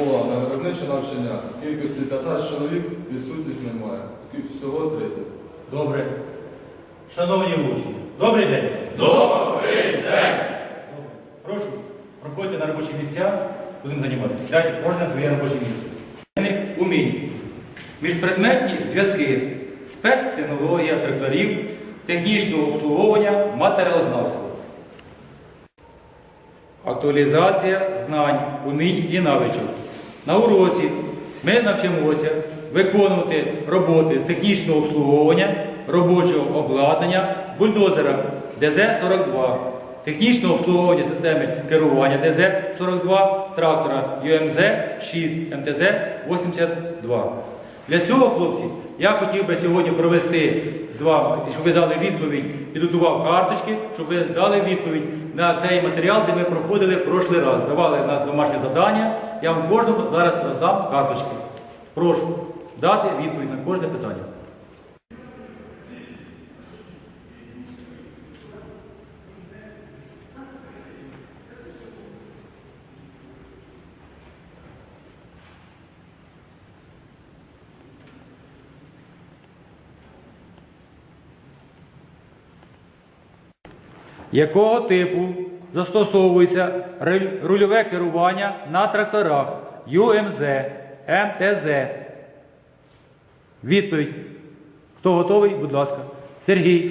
ШБ на виробниче навчання. Кількості 15 чоловік відсутніх немає. Всього 30. Добре. Шановні учні, добрий день. Добрий день. Прошу, проходьте на робочі місця, будемо займатися. Сідайте кожне своє робоче місце. Умінь. Міжпредметні зв'язки, спецтехнологія тракторів, технічного обслуговування, матеріалознавства. Актуалізація знань, умінь і навичок. На уроці ми навчимося виконувати роботи з технічного обслуговування, робочого обладнання, бульдозера ДЗ-42, технічного обслуговування системи керування ДЗ-42, трактора ЮМЗ-6, МТЗ-82. Для цього, хлопці, я хотів би сьогодні провести з вами, щоб ви дали відповідь, підготував карточки, щоб ви дали відповідь на цей матеріал, де ми проходили в прошлий раз. Давали у нас домашнє завдання. Я вам кожному зараз роздам карточки. Прошу дати відповідь на кожне питання. Якого типу застосовується рульове керування на тракторах ЮМЗ, МТЗ? Відповідь. Хто готовий, будь ласка. Сергій.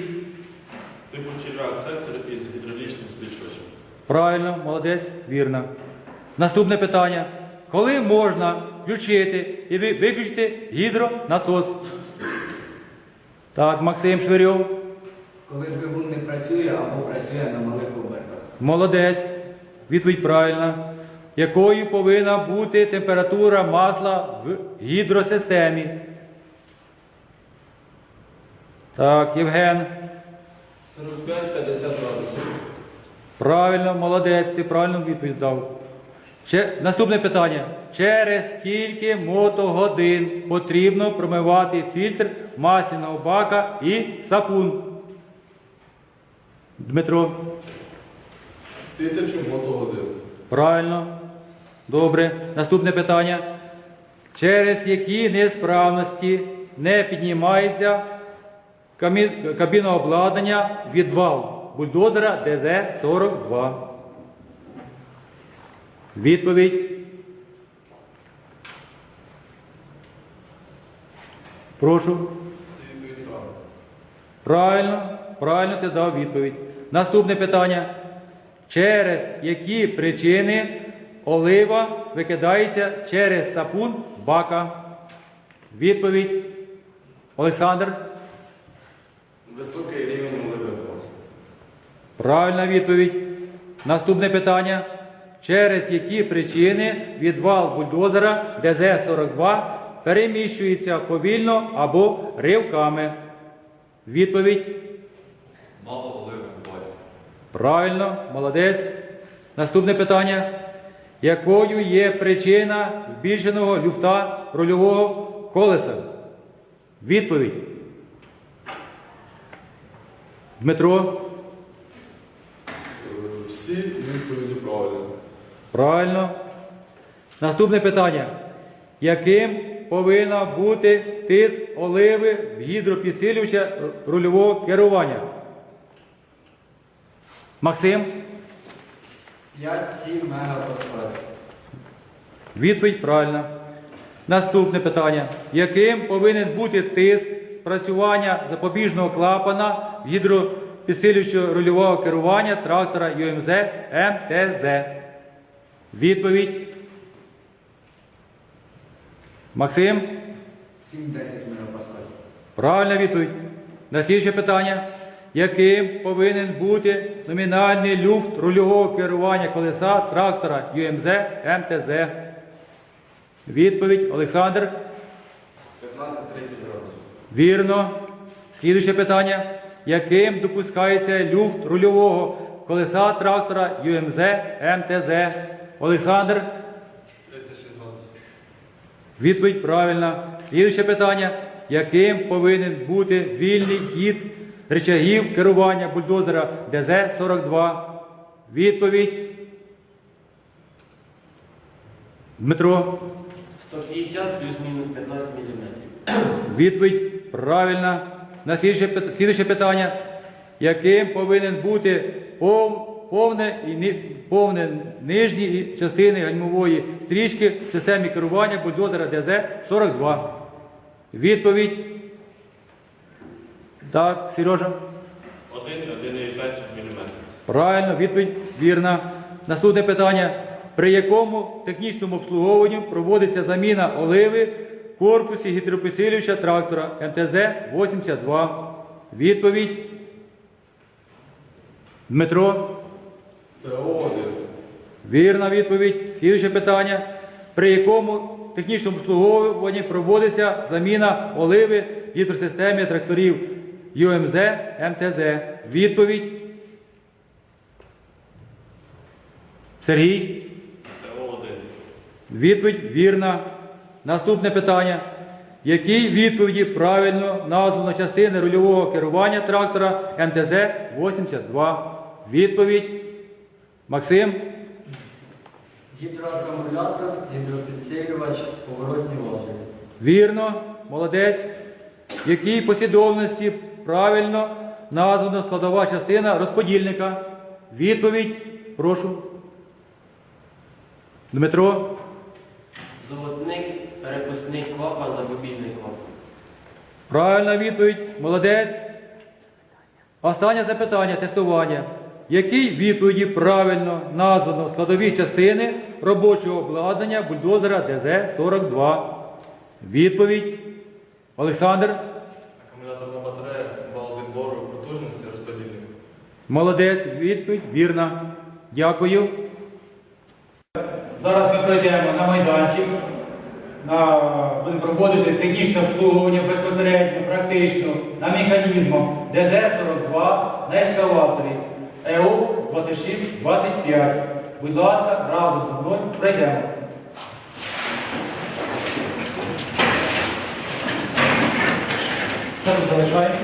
Типу черв'як сектор із гідравлічним злічувачем. Правильно, молодець, вірно. Наступне питання. Коли можна включити і виключити гідронасос? Так, Максим Швирьов. Коли двигун не працює або працює на малих обертах. Молодець. Відповідь правильна. Якою повинна бути температура масла в гідросистемі? Так, Євген. 45-50 градусів. Правильно, молодець, ти правильно відповідь дав. Ще, наступне питання. Через скільки мотогодин потрібно промивати фільтр масляного бака і сапун? Дмитро. Тисячу мотогодин. Правильно. Добре. Наступне питання. Через які несправності не піднімається кабінообладнання відвал бульдозера ДЗ-42? Відповідь. Прошу. Правильно, правильно ти дав відповідь. Наступне питання. Через які причини олива викидається через сапун бака? Відповідь. Олександр. Високий рівень оливи. Правильна відповідь. Наступне питання. Через які причини відвал бульдозера ДЗ-42 переміщується повільно або ривками? Відповідь. Мало оливи. Правильно, молодець. Наступне питання. Якою є причина збільшеного люфта рульового колеса? Відповідь. Дмитро. Всі відповіді правильні. Правильно. Наступне питання. Яким повинна бути тиск оливи в гідропідсилювача рульового керування? Максим. 5-7 мегапаскаль. Відповідь правильна. Наступне питання. Яким повинен бути тиск спрацювання запобіжного клапана в гідропідсилювачу рульового керування трактора ЮМЗ МТЗ? Відповідь. Максим. 7-10 мегапаскаль. Правильна відповідь. Наступне питання. Яким повинен бути номінальний люфт рульового керування колеса трактора ЮМЗ МТЗ? Відповідь Олександр. 15-30 градусів. Вірно. Слідуюче питання. Яким допускається люфт рульового колеса трактора ЮМЗ МТЗ? Олександр. 36 градусів. Відповідь правильна. Слідуюче питання. Яким повинен бути вільний хід речагів керування бульдозера ДЗ-42? Відповідь. Дмитро, 150 плюс-мінус 15 мм. відповідь правильна. На слідуюче питання. Яким повинен бути пов- повне, і повне нижні частини гальмової стрічки в системі керування бульдозера ДЗ-42? Відповідь. Так, Сережа. 1 і 1,5 мм. Правильно, відповідь вірна. Наступне питання. При якому технічному обслуговуванню проводиться заміна оливи в корпусі гідропосилювача трактора МТЗ-82? Відповідь. Дмитро. ТО-1. Вірна відповідь. Слідуюче питання. При якому технічному обслуговуванні проводиться заміна оливи в гідросистемі тракторів ЮМЗ МТЗ? Відповідь. Сергій. ТО-1. Відповідь вірна. Наступне питання. Якій відповіді правильно названо частини рульового керування трактора МТЗ-82? Відповідь. Максим. Гідроакумулятор, гідропідсилювач, поворотні ложі. Вірно. Молодець. В якій послідовності правильно названо складова частина розподільника? Відповідь. Прошу. Дмитро. Золотник, перепускний клапан, запобіжний клапан. Правильна відповідь. Молодець. Останнє запитання тестування. Якій відповіді правильно названо складові частини робочого обладнання бульдозера ДЗ-42? Відповідь. Олександр. Акумуляторна батарея, Молодець. Відповідь. Вірна. Дякую. Зараз ми пройдемо на майданчик. На, будемо проводити технічне обслуговування безпосередньо, практично, на механізмах ДЗ-42 на ескаваторі ЕУ 2625. Будь ласка, разом зі мною пройдемо. Тут залишаємо.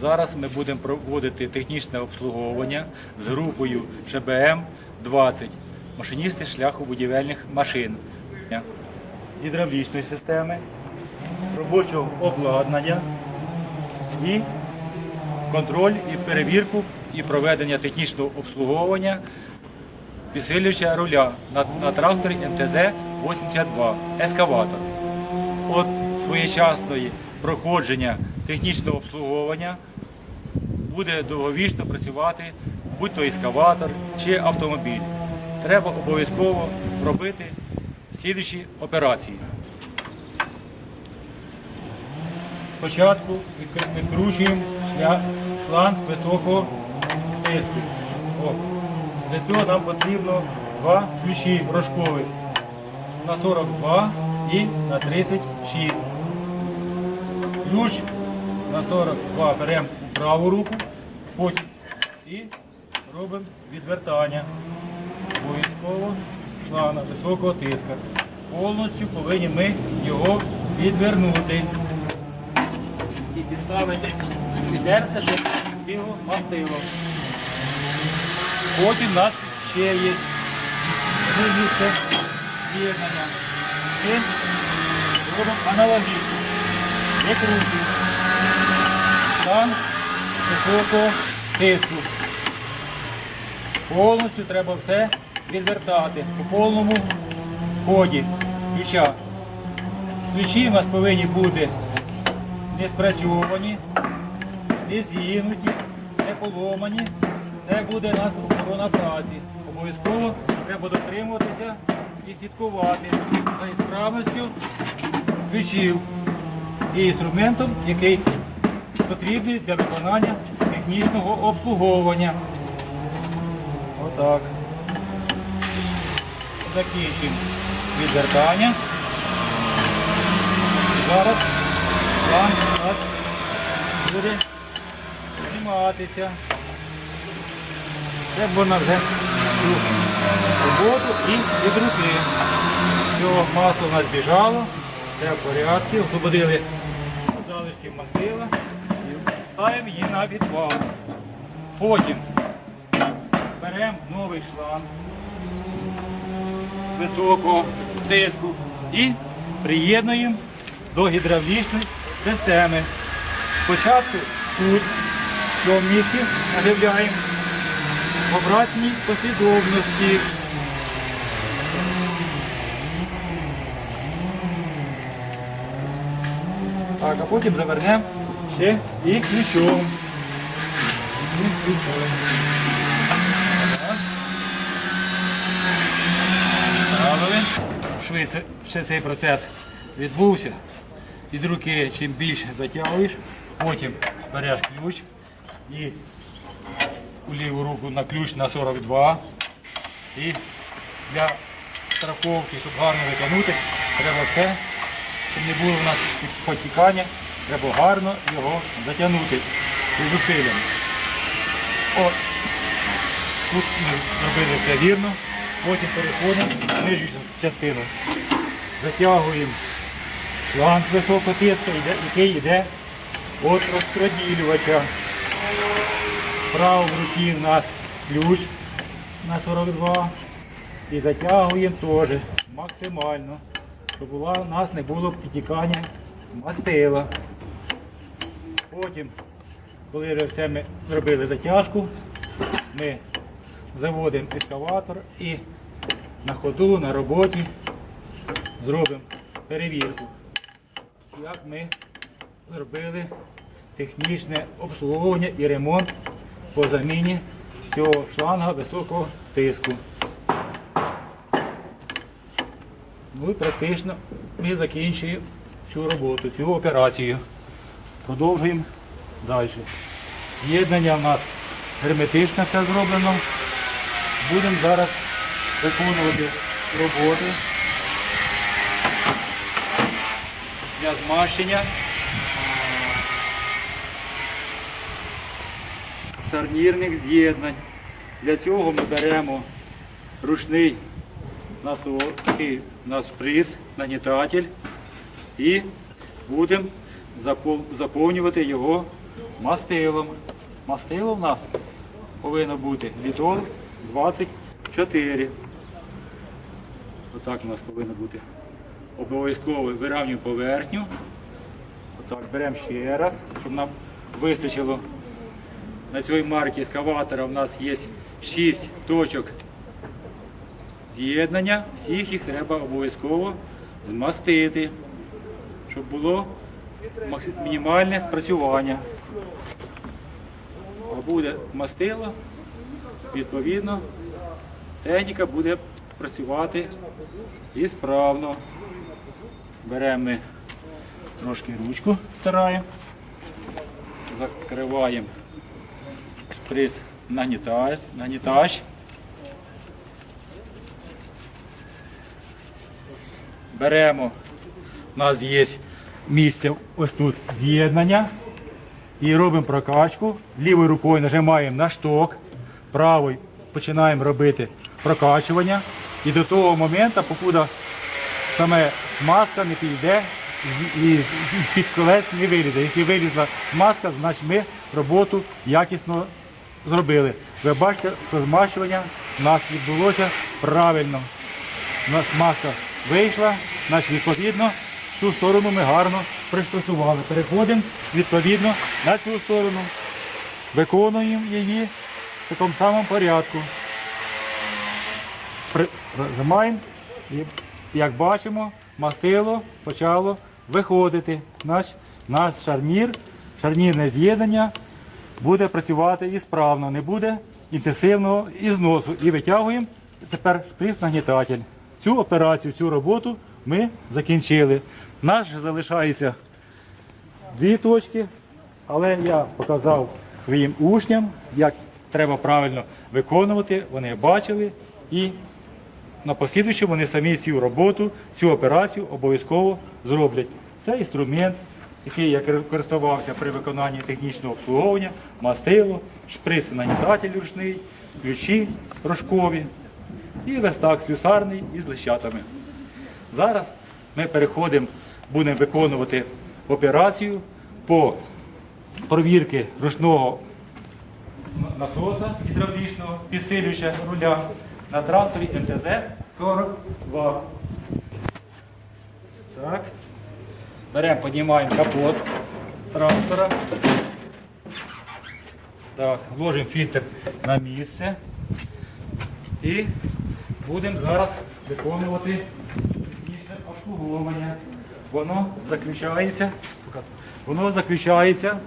Зараз ми будемо проводити технічне обслуговування з групою ШБМ 20 машиністи шляху будівельних машин, гідравлічної системи, робочого обладнання і контроль і перевірку і проведення технічного обслуговування підсилювача руля на, на тракторі МТЗ-82 ескаватор. От своєчасної проходження технічного обслуговування буде довговічно працювати будь-то ескаватор чи автомобіль. Треба обов'язково робити слідчі операції. Спочатку відкручуємо шлях- шланг високого тиску. Для цього нам потрібно два ключі рожкових на 42 і на 36. Ключ на 42 беремо праву руку, потім і робимо відвертання. Обов'язково шлана високого тиска. Повністю повинні ми його відвернути. І підставити відерце, щоб його мастило. Потім у нас ще є місце. Робимо аналогічно. Викрутуємо стан високого тиску. Повністю треба все відвертати по повному ході ключа. Ключі у нас повинні бути не спрацьовані, не зігнуті, не поломані. Це буде у нас охорона праці. Обов'язково треба дотримуватися і слідкувати за ісправністю ключів і інструментом, який потрібний для виконання технічного обслуговування. Отак. Закінчуємо відвертання. Зараз план у нас буде зніматися. Це вона вже роботу і від руки. Все, масло у нас біжало, все в порядку, освободили залишки мастила і ставимо її на відвал. Потім беремо новий шланг з високого тиску і приєднуємо до гідравлічної системи. Спочатку тут, в цьому місці, наживляємо в обратній послідовності. Так, а потім завернемо ще і ключом. І ключом. Швидше ще цей процес відбувся. Від руки чим більше затягуєш, потім береш ключ і у ліву руку на ключ на 42. І для страховки, щоб гарно витягнути, треба все, щоб не було в нас потікання, треба гарно його затягнути зі зусиллям. От. Тут зробили все вірно. Потім переходимо в нижню частину. Затягуємо шланг високого тиску, який йде від розподілювача. Право в руці в нас ключ на 42 і затягуємо теж максимально, щоб у нас не було підтікання мастила. Потім, коли вже все ми зробили затяжку, ми заводимо ескаватор і на ходу, на роботі зробимо перевірку, як ми зробили технічне обслуговування і ремонт по заміні цього шланга високого тиску. Ну і практично ми закінчуємо цю роботу, цю операцію. Продовжуємо далі. З'єднання в нас герметично все зроблено. Будемо зараз виконувати роботи для змащення. шарнірних з'єднань. Для цього ми беремо ручний насос, такий у нас шприц, нагнітатель і будемо заповнювати його мастилом. Мастило в нас повинно бути літол 24. Отак у нас повинно бути. Обов'язково вирівнюємо поверхню. Отак, беремо ще раз, щоб нам вистачило на цій марці ескаватора у нас є 6 точок з'єднання. Всіх їх треба обов'язково змастити, щоб було мінімальне спрацювання. А буде мастило, відповідно, техніка буде працювати і справно. Беремо ми трошки ручку втираємо, закриваємо шприц нагнітач, Беремо, у нас є місце ось тут з'єднання і робимо прокачку. Лівою рукою нажимаємо на шток, правою починаємо робити прокачування. І до того моменту, покуди саме маска не підійде і- з-під колес не вилізе. Якщо вилізла маска, значить ми роботу якісно зробили. Ви бачите, що змащування у нас відбулося правильно. У нас маска вийшла, значить відповідно цю сторону ми гарно пристосували. Переходимо відповідно на цю сторону. Виконуємо її в такому самому порядку. При- і як бачимо, мастило почало виходити. Наш, наш шарнір, шарнірне з'єднання буде працювати і справно, не буде інтенсивного ізносу. І витягуємо тепер шприц нагнітатель. Цю операцію, цю роботу ми закінчили. Же залишається дві точки, але я показав своїм учням, як треба правильно виконувати. Вони бачили і на послідуючу вони самі цю роботу, цю операцію обов'язково зроблять. Це інструмент, який я користувався при виконанні технічного обслуговування, мастило, шприц нанітатель ручний, ключі рожкові і верстак слюсарний із лещатами. Зараз ми переходимо, будемо виконувати операцію по провірки ручного насоса гідравлічного, підсилююча руля на тракторі МТЗ-42. Так. Беремо, піднімаємо капот трактора. Так, вложимо фільтр на місце. І будемо зараз виконувати обслуговування. Воно заключається. Воно заключається.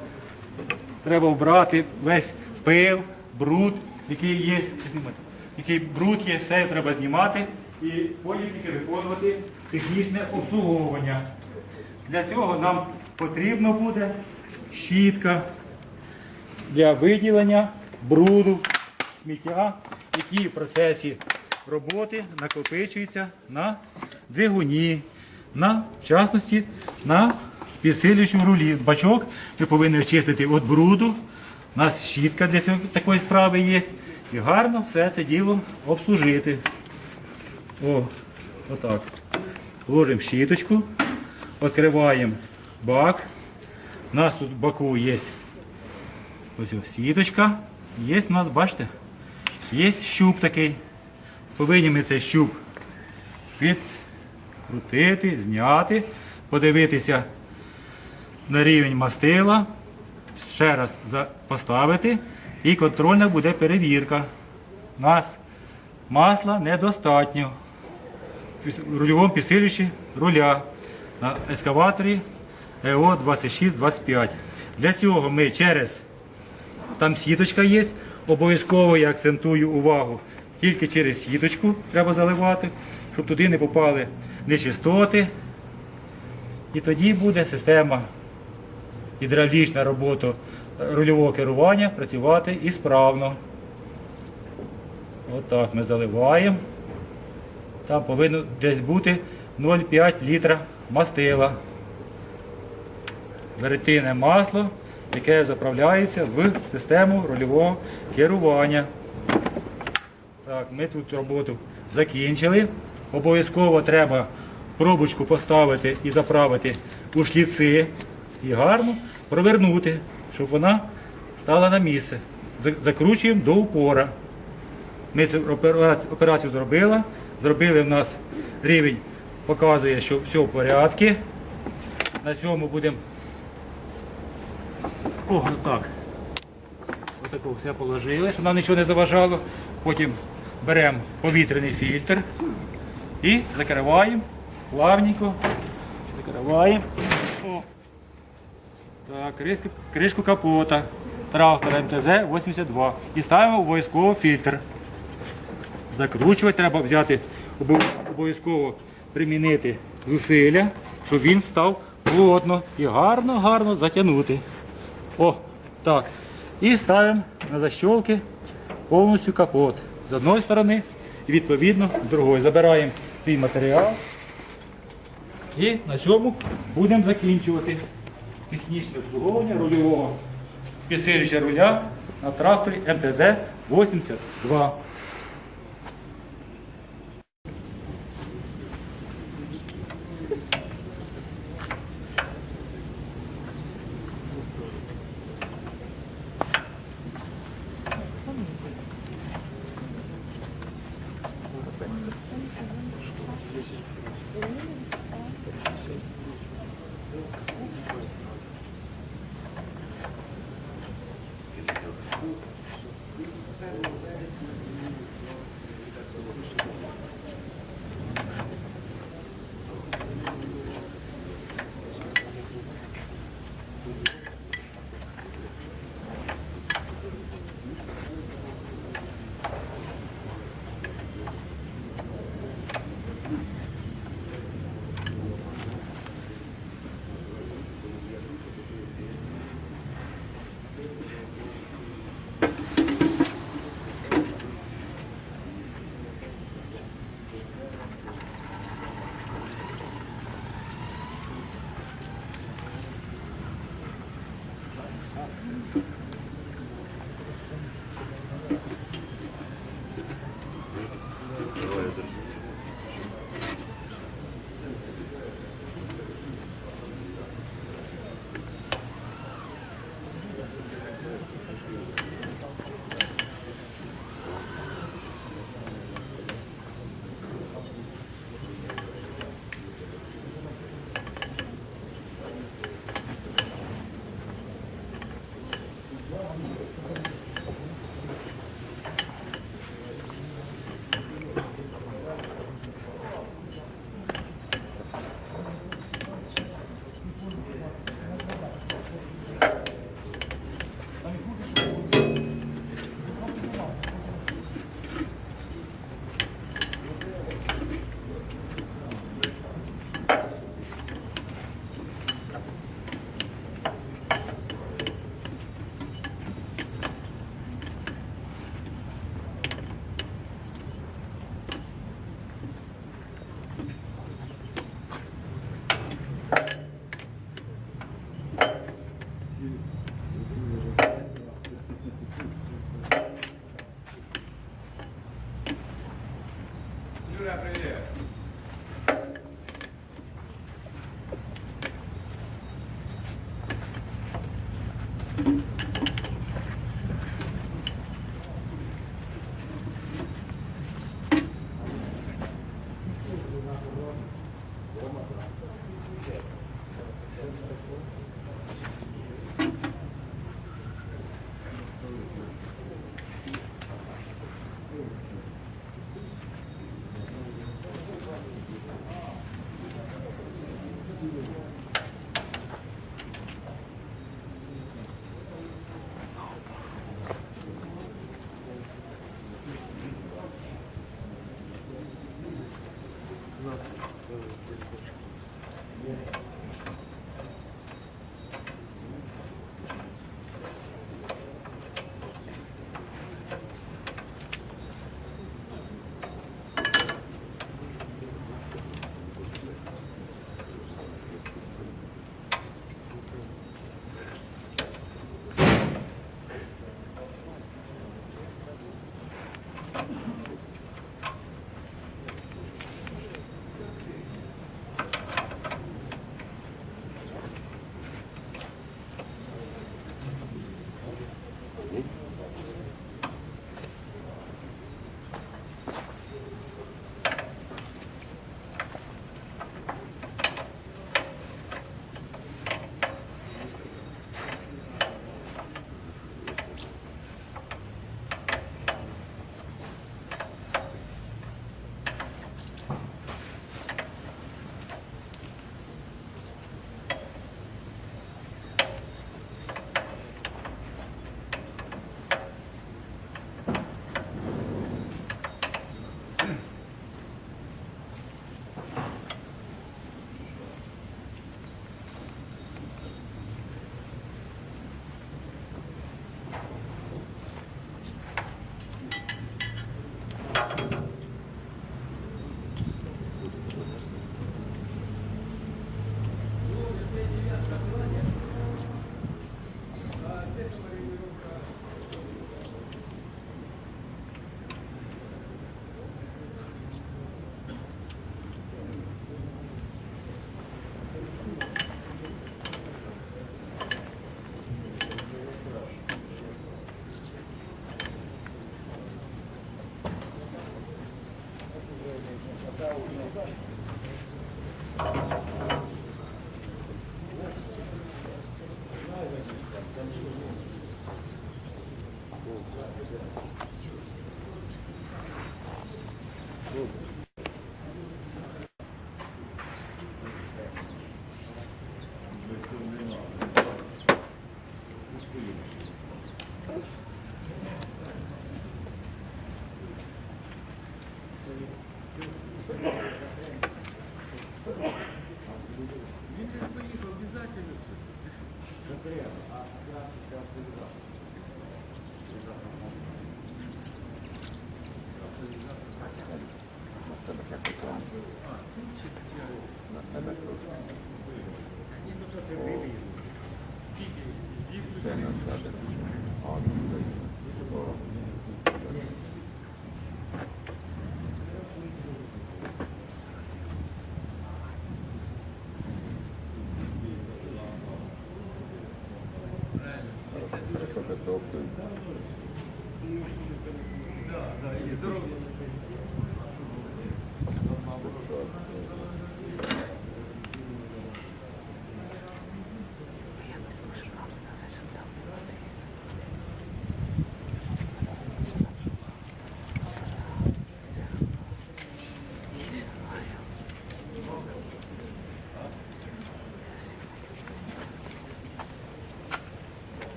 Треба вбрати весь пил, бруд, який є. Який бруд є, все треба знімати і потім тільки виконувати технічне обслуговування. Для цього нам потрібно буде щітка для виділення бруду, сміття, які в процесі роботи накопичуються на двигуні, на в частності на підсилюючому рулі. Бачок ми повинні очистити від бруду. У нас щітка для цього такої справи є. І гарно все це діло обслужити. О, отак. Ложимо щіточку, відкриваємо бак. У нас тут в баку є ось сіточка. Є у нас, бачите, є щуп такий. Повинні ми цей щуп відкрутити, зняти, подивитися на рівень мастила, ще раз поставити і контрольна буде перевірка. У нас масла недостатньо в рульовому підсилювачі руля на ескаваторі Е ЕО 2625. Для цього ми через там сіточка є, обов'язково я акцентую увагу. Тільки через сіточку треба заливати, щоб туди не попали нечистоти. І тоді буде система гідравлічна робота рульового керування працювати і справно. Отак ми заливаємо. Там повинно десь бути 0,5 літра мастила. Веретине масло, яке заправляється в систему рульового керування. Так, ми тут роботу закінчили. Обов'язково треба пробочку поставити і заправити у шліци і гарно провернути, щоб вона стала на місце. Закручуємо до упора. Ми цю операцію- зробили. Зробили в нас рівень, показує, що все в порядку. На цьому будемо. О, так. Отаку все положили, щоб нам нічого не заважало. Потім беремо повітряний фільтр і закриваємо плавненько. Закриваємо. Так, кришку, кришку капота трактора МТЗ-82. І ставимо обов'язково фільтр. Закручувати треба взяти, обов'язково примінити зусилля, щоб він став плотно і гарно-гарно затягнути. О, так. І ставимо на защолки повністю капот. З одної сторони і відповідно з другої. Забираємо свій матеріал. І на цьому будемо закінчувати технічне обслуговування рульового підсилювача руля на тракторі МТЗ-82. una. Yes.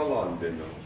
パワーみ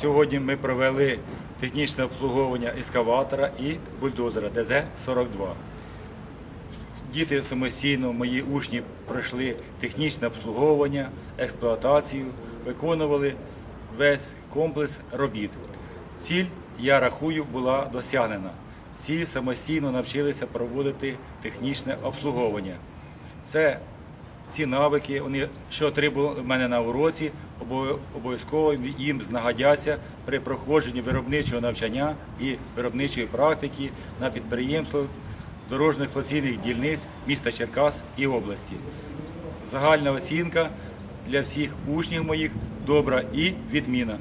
Сьогодні ми провели технічне обслуговування ескаватора і бульдозера ДЗ-42. Діти самостійно, мої учні пройшли технічне обслуговування, експлуатацію, виконували весь комплекс робіт. Ціль, я рахую, була досягнена. Всі самостійно навчилися проводити технічне обслуговування. Це ці навики, вони, що отримали в мене на уроці, обов'язково їм знагодяться при проходженні виробничого навчання і виробничої практики на підприємствах дорожньо експлуатаційних дільниць міста Черкас і області. Загальна оцінка для всіх учнів моїх добра і відміна.